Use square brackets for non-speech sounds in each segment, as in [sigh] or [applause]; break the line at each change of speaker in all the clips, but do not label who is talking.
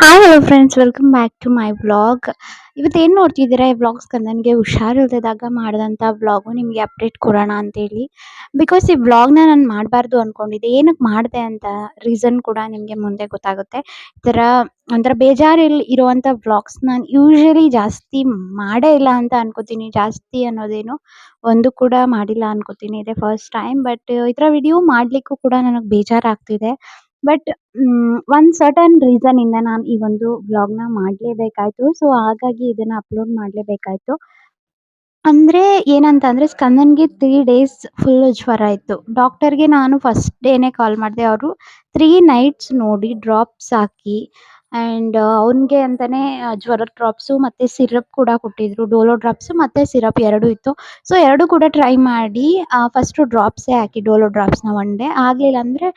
Hi hello friends welcome back to my vlog ಇವತ್ತು ನೋಡ್ತಿದ್ದೀರಾ? ಈ ವ್ಲಾಗ್ಸ್ ನನಗೆ ಹುಷಾರಿಲ್ಲದಾಗ ಮಾಡಿದಂಥ ವ್ಲಾಗು ನಿಮಗೆ ಅಪ್ಡೇಟ್ ಕೊಡೋಣ ಅಂತೇಳಿ. ಬಿಕಾಸ್ ಈ ವ್ಲಾಗ್ನ ನಾನು ಮಾಡಬಾರ್ದು ಅಂದ್ಕೊಂಡಿದ್ದೆ ಏನಕ್ಕೆ ಮಾಡಿದೆ ಅಂತ ರೀಸನ್ ಕೂಡ ನಿಮಗೆ ಮುಂದೆ ಗೊತ್ತಾಗುತ್ತೆ. ಈ ಥರ ಒಂಥರ ಬೇಜಾರಲ್ಲಿ ಇರುವಂಥ ವ್ಲಾಗ್ಸ್ ನಾನು ಯೂಶ್ವಲಿ ಜಾಸ್ತಿ ಮಾಡೇ ಇಲ್ಲ ಅಂತ ಅನ್ಕೋತೀನಿ. ಜಾಸ್ತಿ ಅನ್ನೋದೇನು ಒಂದು ಕೂಡ ಮಾಡಿಲ್ಲ ಅನ್ಕೋತೀನಿ. ಇದೆ ಫಸ್ಟ್ ಟೈಮ್ ಬಟ್ ಈ ಥರ ವಿಡಿಯೋ ಮಾಡಲಿಕ್ಕೂ ಕೂಡ ನನಗೆ ಬೇಜಾರಾಗ್ತಿದೆ. ಬಟ್ ಒಂದು ಸರ್ಟನ್ ರೀಸನ್ ಇಂದ ನಾನು ಈ ಒಂದು ವ್ಲಾಗ್‌ನ ಮಾಡ್ಲೇಬೇಕಾಯ್ತು ಸೊ ಹಾಗಾಗಿ ಇದನ್ನ ಅಪ್ಲೋಡ್ ಮಾಡ್ಲೇಬೇಕಾಯ್ತು ಅಂದ್ರೆ ಏನಂತಂದ್ರೆ ಸ್ಕಂದನ್‌ಗೆ ತ್ರೀ ಡೇಸ್ ಫುಲ್ ಜ್ವರ ಇತ್ತು. ಡಾಕ್ಟರ್‌ಗೆ ನಾನು ಫಸ್ಟ್ ಡೇನೇ ಕಾಲ್ ಮಾಡಿದೆ. ಅವರು ತ್ರೀ ನೈಟ್ಸ್ ನೋಡಿ ಡ್ರಾಪ್ಸ್ ಹಾಕಿ ಆ್ಯಂಡ್ ಅವ್ನಿಗೆ ಅಂತಾನೆ ಜ್ವರದ ಡ್ರಾಪ್ಸು ಮತ್ತೆ ಸಿರಪ್ ಕೂಡ ಕೊಟ್ಟಿದ್ರು. ಡೋಲೋ ಡ್ರಾಪ್ಸ್ ಮತ್ತೆ ಸಿರಪ್ ಎರಡು ಇತ್ತು. ಸೊ ಎರಡು ಕೂಡ ಟ್ರೈ ಮಾಡಿ ಫಸ್ಟ್ ಡ್ರಾಪ್ಸೇ ಹಾಕಿ ಡೋಲೋ ಡ್ರಾಪ್ಸ್‌ನ ಒನ್ ಡೇ ಆಗಲಿಲ್ಲ ಅಂದರೆ,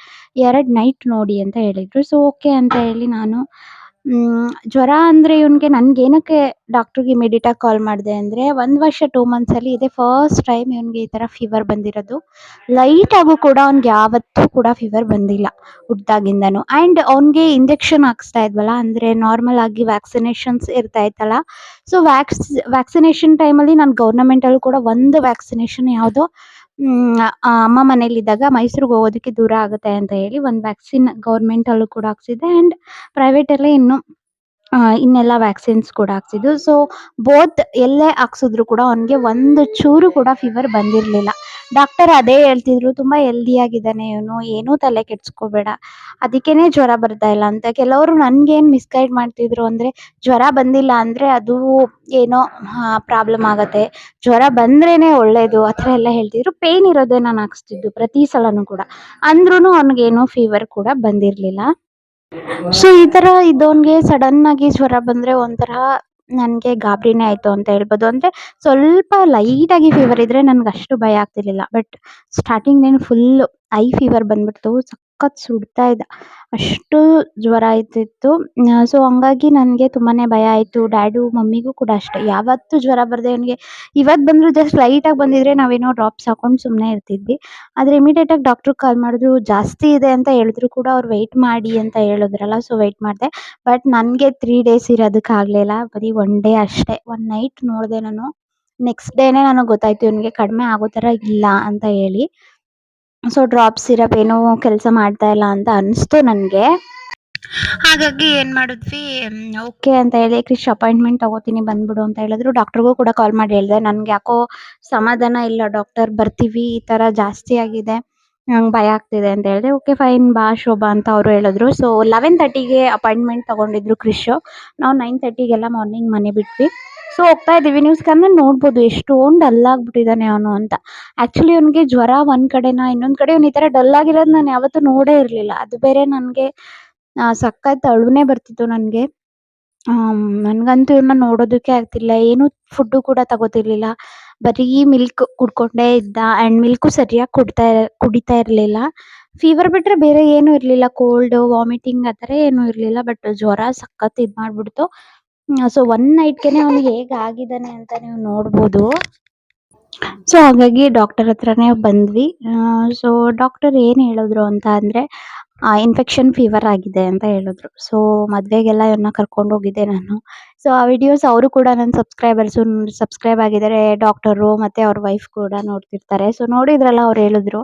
ಎರಡು ನೈಟ್ ನೋಡಿ ಅಂತ ಹೇಳಿದ್ರು. ಸೊ ಓಕೆ ಅಂತ ಹೇಳಿ ನಾನು ಜ್ವರ ಅಂದರೆ ಇವನಿಗೆ ನನಗೇನಕ್ಕೆ ಡಾಕ್ಟ್ರಿಗೆ ಇಮಿಡಿಯೇಟಾಗಿ ಕಾಲ್ ಮಾಡಿದೆ ಅಂದರೆ ಒಂದು ವರ್ಷ ಟೂ ಮಂತ್ಸಲ್ಲಿ ಇದೇ ಫಸ್ಟ್ ಟೈಮ್ ಇವನಿಗೆ ಈ ಥರ ಫೀವರ್ ಬಂದಿರೋದು. ಲೈಟಾಗೂ ಕೂಡ ಅವ್ನಿಗೆ ಯಾವತ್ತೂ ಕೂಡ ಫೀವರ್ ಬಂದಿಲ್ಲ ಹುಟ್ದಾಗಿಂದನೂ ಆ್ಯಂಡ್ ಅವನಿಗೆ ಇಂಜೆಕ್ಷನ್ ಹಾಕಿಸ್ತಾ ಇದ್ವಲ್ಲ, ಅಂದರೆ ನಾರ್ಮಲ್ ಆಗಿ ವ್ಯಾಕ್ಸಿನೇಷನ್ಸ್ ಇರ್ತಾ ಇತ್ತಲ್ಲ ಸೊ ವ್ಯಾಕ್ಸ್ ವ್ಯಾಕ್ಸಿನೇಷನ್ ಟೈಮಲ್ಲಿ ನಾನು ಗೌರ್ನಮೆಂಟಲ್ಲೂ ಕೂಡ ಒಂದು ವ್ಯಾಕ್ಸಿನೇಷನ್ ಯಾವುದೋ ಅಮ್ಮ ಮನೇಲಿದ್ದಾಗ ಮೈಸೂರಿಗೆ ಹೋಗೋದಕ್ಕೆ ದೂರ ಆಗುತ್ತೆ ಅಂತ ಹೇಳಿ ಒಂದು ವ್ಯಾಕ್ಸಿನ್ ಗೌರ್ಮೆಂಟಲ್ಲೂ ಕೂಡ ಹಾಕ್ಸಿದ್ದೆ ಆ್ಯಂಡ್ ಪ್ರೈವೇಟಲ್ಲಿ ಇನ್ನು ಇನ್ನೆಲ್ಲ ವ್ಯಾಕ್ಸಿನ್ಸ್ ಕೂಡ ಹಾಕ್ಸಿದ್ದು. ಸೊ ಬೋತ್ ಎಲ್ಲೇ ಹಾಕ್ಸಿದ್ರು ಕೂಡ ಅವ್ನಿಗೆ ಒಂದು ಚೂರು ಕೂಡ ಫೀವರ್ ಬಂದಿರಲಿಲ್ಲ. ಡಾಕ್ಟರ್ ಅದೇ ಹೇಳ್ತಿದ್ರು, ತುಂಬಾ ಹೆಲ್ದಿ ಆಗಿದ್ದಾನೆ ಇವನು, ಏನೂ ತಲೆ ಕೆಡಿಸ್ಕೋಬೇಡ. ಅದಕ್ಕೇನೆ ಜ್ವರ ಬರ್ತಾ ಇಲ್ಲ. ಅಂತ ಕೆಲವರು ನನಗೇನು ಮಿಸ್ಗೈಡ್ ಮಾಡ್ತಿದ್ರು ಅಂದ್ರೆ, ಜ್ವರ ಬಂದಿಲ್ಲ ಅಂದ್ರೆ ಅದು ಏನೋ ಪ್ರಾಬ್ಲಮ್ ಆಗುತ್ತೆ. ಜ್ವರ ಬಂದ್ರೇನೆ ಒಳ್ಳೇದು. ಆ ಎಲ್ಲ ಹೇಳ್ತಿದ್ರು. ಪೇನ್ ಇರೋದೇ ನಾನು ಹಾಕ್ಸ್ತಿದ್ದು ಪ್ರತಿ ಸಲನೂ ಕೂಡ. ಅಂದ್ರೂ ಏನೋ ಫೀವರ್ ಕೂಡ ಬಂದಿರಲಿಲ್ಲ. ಸೊ ಈ ಥರ ಸಡನ್ ಆಗಿ ಜ್ವರ ಬಂದರೆ ಒಂಥರ ನನಗೆ ಗಾಬರಿನೇ ಆಯಿತು ಅಂತ ಹೇಳ್ಬೋದು. ಅಂದರೆ ಸ್ವಲ್ಪ ಲೈಟಾಗಿ ಫೀವರ್ ಇದ್ದರೆ ನನಗೆ ಅಷ್ಟು ಭಯ ಆಗ್ತಿರ್ಲಿಲ್ಲ. ಬಟ್ ಸ್ಟಾರ್ಟಿಂಗ್ ನೇ ಫುಲ್ಲು ಹೈ ಫೀವರ್ ಬಂದ್ಬಿಡ್ತು. ಸಖತ್ ಸುಡ್ತಾ ಇದ್ದ. ಅಷ್ಟು ಜ್ವರ ಇದ್ದಿತ್ತು. ಸೊ ಹಂಗಾಗಿ ನನಗೆ ತುಂಬಾ ಭಯ ಆಯಿತು. ಡ್ಯಾಡು ಮಮ್ಮಿಗೂ ಕೂಡ ಅಷ್ಟೇ. ಯಾವತ್ತೂ ಜ್ವರ ಬರದೆ ನನಗೆ ಇವತ್ತು ಬಂದರೂ ಜಸ್ಟ್ ಲೈಟಾಗಿ ಬಂದಿದ್ರೆ ನಾವೇನೋ ಡ್ರಾಪ್ಸ್ ಹಾಕೊಂಡು ಸುಮ್ಮನೆ ಇರ್ತಿದ್ವಿ. ಆದರೆ ಇಮಿಡಿಯೇಟಾಗಿ ಡಾಕ್ಟ್ರಿಗೆ ಕಾಲ್ ಮಾಡಿದ್ರು, ಜಾಸ್ತಿ ಇದೆ ಅಂತ ಹೇಳಿದ್ರು ಕೂಡ ಅವ್ರು ವೆಯ್ಟ್ ಮಾಡಿ ಅಂತ ಹೇಳಿದ್ರಲ್ಲ ಸೊ ವೆಯ್ಟ್ ಮಾಡಿದೆ. ಬಟ್ ನನಗೆ ತ್ರೀ ಡೇಸ್ ಇರೋದಕ್ಕಾಗಲಿಲ್ಲ ಬರೀ ಒನ್ ಡೇ ಅಷ್ಟೇ. ಒನ್ ನೈಟ್ ನೋಡಿದೆ ನಾನು. ನೆಕ್ಸ್ಟ್ ಡೇನೇ ನನಗೆ ಗೊತ್ತಾಯಿತು, ಇವನಿಗೆ ಕಡಿಮೆ ಆಗೋ ಥರ ಇಲ್ಲ ಅಂತ ಹೇಳಿ. ಸೊ ಡ್ರಾಪ್ ಸಿರಪ್ ಏನೋ ಕೆಲಸ ಮಾಡ್ತಾ ಇಲ್ಲ ಅಂತ ಅನಿಸ್ತು ನನಗೆ. ಹಾಗಾಗಿ ಏನು ಮಾಡಿದ್ವಿ? ಓಕೆ ಅಂತ ಹೇಳಿ ಕ್ರಿಶ್ ಅಪಾಯಿಂಟ್ಮೆಂಟ್ ತಗೋತೀನಿ ಬಂದ್ಬಿಡು ಅಂತ ಹೇಳಿದ್ರು. ಡಾಕ್ಟರ್ಗೂ ಕೂಡ ಕಾಲ್ ಮಾಡಿ ಹೇಳಿದೆ. ನನಗೆ ಯಾಕೋ ಸಮಾಧಾನ ಇಲ್ಲ ಡಾಕ್ಟರ್ ಬರ್ತೀವಿ ಈ ತರ ಜಾಸ್ತಿ ಆಗಿದೆ. ನಂಗೆ ಭಯ ಆಗ್ತಿದೆ ಅಂತ ಹೇಳಿದೆ. ಓಕೆ ಫೈನ್ ಬಾ ಶೋಭಾ ಅಂತ ಅವರು ಹೇಳಿದ್ರು. ಸೊ ಲೆವೆನ್ ತರ್ಟಿಗೆ ಅಪಾಯಿಂಟ್ಮೆಂಟ್ ತಗೊಂಡಿದ್ರು ಕ್ರಿಶು ನಾವು ನೈನ್ ತರ್ಟಿಗೆಲ್ಲ ಮಾರ್ನಿಂಗ್ ಮನೆ ಬಿಟ್ವಿ. ಸೊ ಹೋಗ್ತಾ ಇದ್ದೀವಿ. ನೀವು ಸ್ಕಂದನ್ ನೋಡ್ಬೋದು. ಎಷ್ಟೊಂದು ಡಲ್ ಆಗಿಬಿಟ್ಟಿದ್ದಾನೆ ಅವನು ಅಂತ. ಆ್ಯಕ್ಚುಲಿ ಅವನಿಗೆ ಜ್ವರ ಒಂದು ಕಡೆನ, ಇನ್ನೊಂದು ಕಡೆ ಅವ್ನು ಈ ಥರ ಡಲ್ ಆಗಿರೋದು ನಾನು ಯಾವತ್ತೂ ನೋಡೇ ಇರಲಿಲ್ಲ. ಅದು ಬೇರೆ ನನಗೆ ಸಖತ್ ಅಳುನೇ ಬರ್ತಿತ್ತು ನನಗೆ. ನನಗಂತೂ ಇವನ್ನ ನೋಡೋದಕ್ಕೆ ಆಗ್ತಿಲ್ಲ. ಏನು ಫುಡ್ಡು ಕೂಡ ತಗೋತಿರ್ಲಿಲ್ಲ. ಬರೀ ಮಿಲ್ಕ್ ಕುಡ್ಕೊಂಡೇ ಇದ್ದ. ಆ್ಯಂಡ್ ಮಿಲ್ಕು ಸರಿಯಾಗಿ ಕುಡ್ತಾ ಕುಡಿತಾ ಇರಲಿಲ್ಲ. ಫೀವರ್ ಬಿಟ್ಟರೆ ಬೇರೆ ಏನೂ ಇರಲಿಲ್ಲ. ಕೋಲ್ಡ್ ವಾಮಿಟಿಂಗ್ ಆ ಥರ ಏನೂ ಇರಲಿಲ್ಲ. ಬಟ್ ಜ್ವರ ಸಖತ್ ಇದು ಮಾಡಿಬಿಡ್ತು ಸೊ ಒನ್ ನೈಟ್ಗೆ ಅವ್ನಿಗೆ ಹೇಗೆ ಆಗಿದ್ದಾನೆ ಅಂತ ನೀವು ನೋಡ್ಬೋದು. ಸೊ ಹಾಗಾಗಿ ಡಾಕ್ಟರ್ ಹತ್ರನೇ ಬಂದ್ವಿ. ಸೊ ಡಾಕ್ಟರ್ ಏನು ಹೇಳಿದ್ರು ಅಂತ ಅಂದರೆ ಇನ್ಫೆಕ್ಷನ್ ಫೀವರ್ ಆಗಿದೆ ಅಂತ ಹೇಳಿದ್ರು. ಸೊ ಮದುವೆಗೆಲ್ಲ ಇವನ್ನ ಕರ್ಕೊಂಡು ಹೋಗಿದ್ದೆ ನಾನು. ಸೊ ಆ ವಿಡಿಯೋಸ್ ಅವರು ಕೂಡ ನನ್ನ ಸಬ್ಸ್ಕ್ರೈಬರ್ಸು ಸಬ್ಸ್ಕ್ರೈಬ್ ಆಗಿದ್ದಾರೆ ಡಾಕ್ಟರು ಮತ್ತು ಅವ್ರ ವೈಫ್ ಕೂಡ ನೋಡ್ತಿರ್ತಾರೆ. ಸೊ ನೋಡಿದ್ರಲ್ಲ ಅವ್ರು ಹೇಳಿದ್ರು.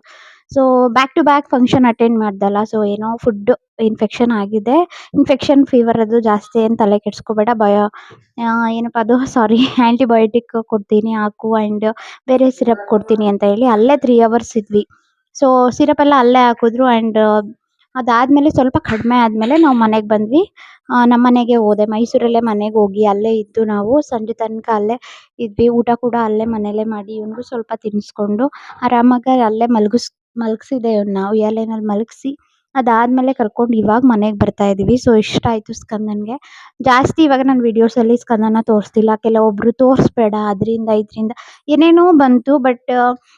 So back to back function attend ಮಾಡ್ದಲ್ಲ. So ಏನೋ ಫುಡ್ ಇನ್ಫೆಕ್ಷನ್ ಆಗಿದೆ. ಇನ್ಫೆಕ್ಷನ್ ಫೀವರ್ ಅದು ಜಾಸ್ತಿ ಏನು ತಲೆ ಕೆಡಿಸ್ಕೋಬೇಡ ಬಯ ಏನಪ್ಪ ಅದು? ಸಾರಿ ಆ್ಯಂಟಿಬಯೋಟಿಕ್ [laughs] ಕೊಡ್ತೀನಿ, ಹಾಕು ಆ್ಯಂಡ್ ಬೇರೆ ಸಿರಪ್ ಕೊಡ್ತೀನಿ ಅಂತ ಹೇಳಿ ಅಲ್ಲೇ ತ್ರೀ ಅವರ್ಸ್ ಇದ್ವಿ. ಸೊ ಸಿರಪ್ ಎಲ್ಲ ಅಲ್ಲೇ ಹಾಕಿದ್ರು ಆ್ಯಂಡ್ ಅದಾದಮೇಲೆ ಸ್ವಲ್ಪ ಕಡಿಮೆ ಆದಮೇಲೆ ನಾವು ಮನೆಗೆ ಬಂದ್ವಿ. ನಮ್ಮ ಮನೆಗೆ ಹೋದೆ. ಮೈಸೂರಲ್ಲೇ ಮನೆಗೆ ಹೋಗಿ ಅಲ್ಲೇ ಇದ್ದು ನಾವು. ಸಂಜೆ ತನಕ ಅಲ್ಲೇ ಇದ್ವಿ. ಊಟ ಕೂಡ ಅಲ್ಲೇ ಮನೇಲೆ ಮಾಡಿ ಇವನಿಗೂ ಸ್ವಲ್ಪ ತಿನ್ನಿಸ್ಕೊಂಡು ಆರಾಮಾಗಿ ಅಲ್ಲೇ ಮಲಗಿಸ್ ಮಲಗಿಸಿದೆ ಇವನ್ನ ಉಯ್ಯಾಲೆನಲ್ಲಿ ಮಲಗಿಸಿ, ಅದಾದಮೇಲೆ ಕರ್ಕೊಂಡು ಇವಾಗ ಮನೆಗೆ ಬರ್ತಾ ಇದ್ದೀವಿ ಸೊ ಇಷ್ಟ ಆಯಿತು ಸ್ಕಂದನಿಗೆ. ಜಾಸ್ತಿ ಇವಾಗ ನಾನು ವಿಡಿಯೋಸಲ್ಲಿ ಸ್ಕಂದನ ತೋರಿಸ್ತಿಲ್ಲ. ಕೆಲವೊಬ್ಬರು ತೋರಿಸ್ಬೇಡ, ಅದರಿಂದ, ಇದರಿಂದ. ಏನೇನೋ ಬಂತು ಬಟ್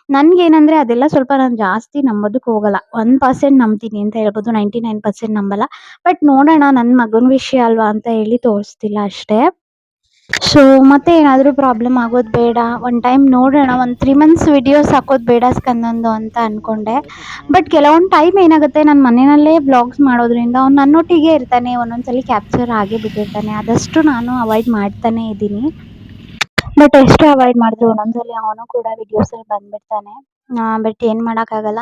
ನನಗೇನಂದರೆ ಅದೆಲ್ಲ ಸ್ವಲ್ಪ ನಾನು ಜಾಸ್ತಿ ನಂಬೋದಕ್ಕೆ ಹೋಗಲ್ಲ. ಒನ್ ಪರ್ಸೆಂಟ್ ನಂಬ್ತೀನಿ ಅಂತ ಹೇಳ್ಬೋದು ನೈಂಟಿ ನೈನ್ ಪರ್ಸೆಂಟ್ ನಂಬಲ್ಲ. ಬಟ್ ನೋಡೋಣ, ನನ್ನ ಮಗನ ವಿಷಯ ಅಲ್ವಾ ಅಂತ ಹೇಳಿ ತೋರಿಸ್ತಿಲ್ಲ ಅಷ್ಟೇ. ಸೊ ಮತ್ತೆ ಏನಾದರೂ ಪ್ರಾಬ್ಲಮ್ ಆಗೋದು ಬೇಡ. ಒನ್ ಟೈಮ್ ನೋಡೋಣ, ಒಂದು ತ್ರೀ ಮಂತ್ಸ್ ವಿಡಿಯೋಸ್ ಹಾಕೋದು ಬೇಡ ಸ್ಕಂದಂದು ಅಂತ ಅಂದ್ಕೊಂಡೆ ಬಟ್ ಕೆಲವೊಂದು ಟೈಮ್ ಏನಾಗುತ್ತೆ, ನಾನು ಮನೆಯಲ್ಲೇ ಬ್ಲಾಗ್ಸ್ ಮಾಡೋದ್ರಿಂದ ಅವ್ನು ನನ್ನೊಟ್ಟಿಗೆ ಇರ್ತಾನೆ, ಒಂದೊಂದ್ಸಲಿ ಕ್ಯಾಪ್ಚರ್ ಆಗಿ ಬಿಟ್ಟಿರ್ತಾನೆ. ಆದಷ್ಟು ನಾನು ಅವಾಯ್ಡ್ ಮಾಡ್ತಾನೆ ಇದ್ದೀನಿ. ಬಟ್ ಎಷ್ಟು ಅವಾಯ್ಡ್ ಮಾಡಿದ್ರು ಒಂದೊಂದ್ಸಲಿ ಅವನು ಕೂಡ ವಿಡಿಯೋಸಲ್ಲಿ ಬಂದ್ಬಿಡ್ತಾನೆ. ಬಟ್ ಏನು ಮಾಡೋಕ್ಕಾಗಲ್ಲ.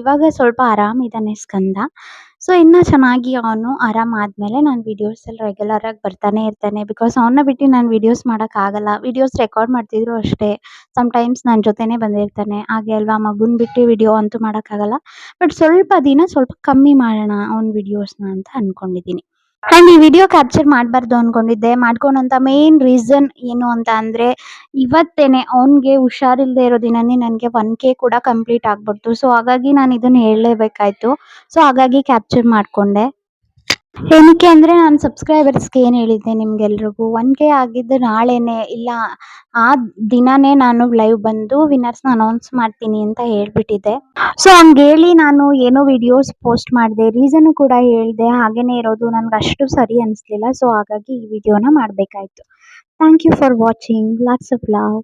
ಇವಾಗ ಸ್ವಲ್ಪ ಆರಾಮಿದ್ದಾನೆ ಸ್ಕಂದ. ಸೊ ಇನ್ನೂ ಚೆನ್ನಾಗಿ ಅವನು ಆರಾಮ ಆದಮೇಲೆ ನಾನು ರೆಗ್ಯುಲರ್ ರೆಗ್ಯುಲರಾಗಿ ಬರ್ತಾನೆ ಇರ್ತಾನೆ ಬಿಕಾಸ್ ಅವನ್ನ ಬಿಟ್ಟು ನಾನು ವಿಡಿಯೋಸ್ ಮಾಡೋಕ್ಕಾಗಲ್ಲ ವಿಡಿಯೋಸ್ ರೆಕಾರ್ಡ್ ಮಾಡ್ತಿದ್ರು ಅಷ್ಟೇ. ಸಮ್ಟೈಮ್ಸ್ ನನ್ನ ಜೊತೆಯೇ ಬಂದಿರ್ತಾನೆ. ಹಾಗೆ ಅಲ್ವಾ, ಮಗುನ ಬಿಟ್ಟು ವಿಡಿಯೋ ಅಂತೂ ಮಾಡೋಕ್ಕಾಗಲ್ಲ ಬಟ್ ಸ್ವಲ್ಪ ದಿನ ಸ್ವಲ್ಪ ಕಮ್ಮಿ ಮಾಡೋಣ ಅವ್ನ ನ ಅಂತ ಅಂದ್ಕೊಂಡಿದ್ದೀನಿ ಆ್ಯಂಡ್ ಈ ವಿಡಿಯೋ ಕ್ಯಾಪ್ಚರ್ ಮಾಡಬಾರ್ದು ಅನ್ಕೊಂಡಿದ್ದೆ. ಮಾಡ್ಕೊಂಡಂತ ಮೇನ್ ರೀಸನ್ ಏನು ಅಂತ ಅಂದ್ರೆ, ಇವತ್ತೇನೆ ಅವನ್ಗೆ ಹುಷಾರಿಲ್ಲದೆ ಇರೋ ದಿನನೇ ನನಗೆ ಒನ್ ಕೆ ಕೂಡ ಕಂಪ್ಲೀಟ್ ಆಗ್ಬಿಡ್ತು. ಸೊ ಹಾಗಾಗಿ ನಾನು ಇದನ್ನ ಹೇಳಲೇಬೇಕಾಯ್ತು. ಸೊ ಹಾಗಾಗಿ ಕ್ಯಾಪ್ಚರ್ ಮಾಡಿಕೊಂಡೆ. ಏನಕ್ಕೆ ಅಂದ್ರೆ ನಾನು ಸಬ್ಸ್ಕ್ರೈಬರ್ಸ್ಗೆ ಏನು ಹೇಳಿದ್ದೆ ನಿಮ್ಗೆಲ್ರಿಗೂ ಒನ್ ಕೆ ಆಗಿದ್ದು ನಾಳೆನೇ ಇಲ್ಲ, ಆ ದಿನಾನೇ ನಾನು ಲೈವ್ ಬಂದು ವಿನ್ನರ್ಸ್ನ ಅನೌನ್ಸ್ ಮಾಡ್ತೀನಿ ಅಂತ ಹೇಳ್ಬಿಟ್ಟಿದ್ದೆ. ಸೊ ಹಂಗೆ ಹೇಳಿ ನಾನು ಏನೋ ವಿಡಿಯೋಸ್ ಪೋಸ್ಟ್ ಮಾಡಿದೆ ರೀಸನ್ ಕೂಡ ಹೇಳಿದೆ, ಹಾಗೇನೇ ಇರೋದು, ನನಗೆ ಅಷ್ಟು ಸರಿ ಅನಿಸ್ಲಿಲ್ಲ ಸೊ ಹಾಗಾಗಿ ಈ ವಿಡಿಯೋನ ಮಾಡಬೇಕಾಯ್ತು. Thank you for watching lots of love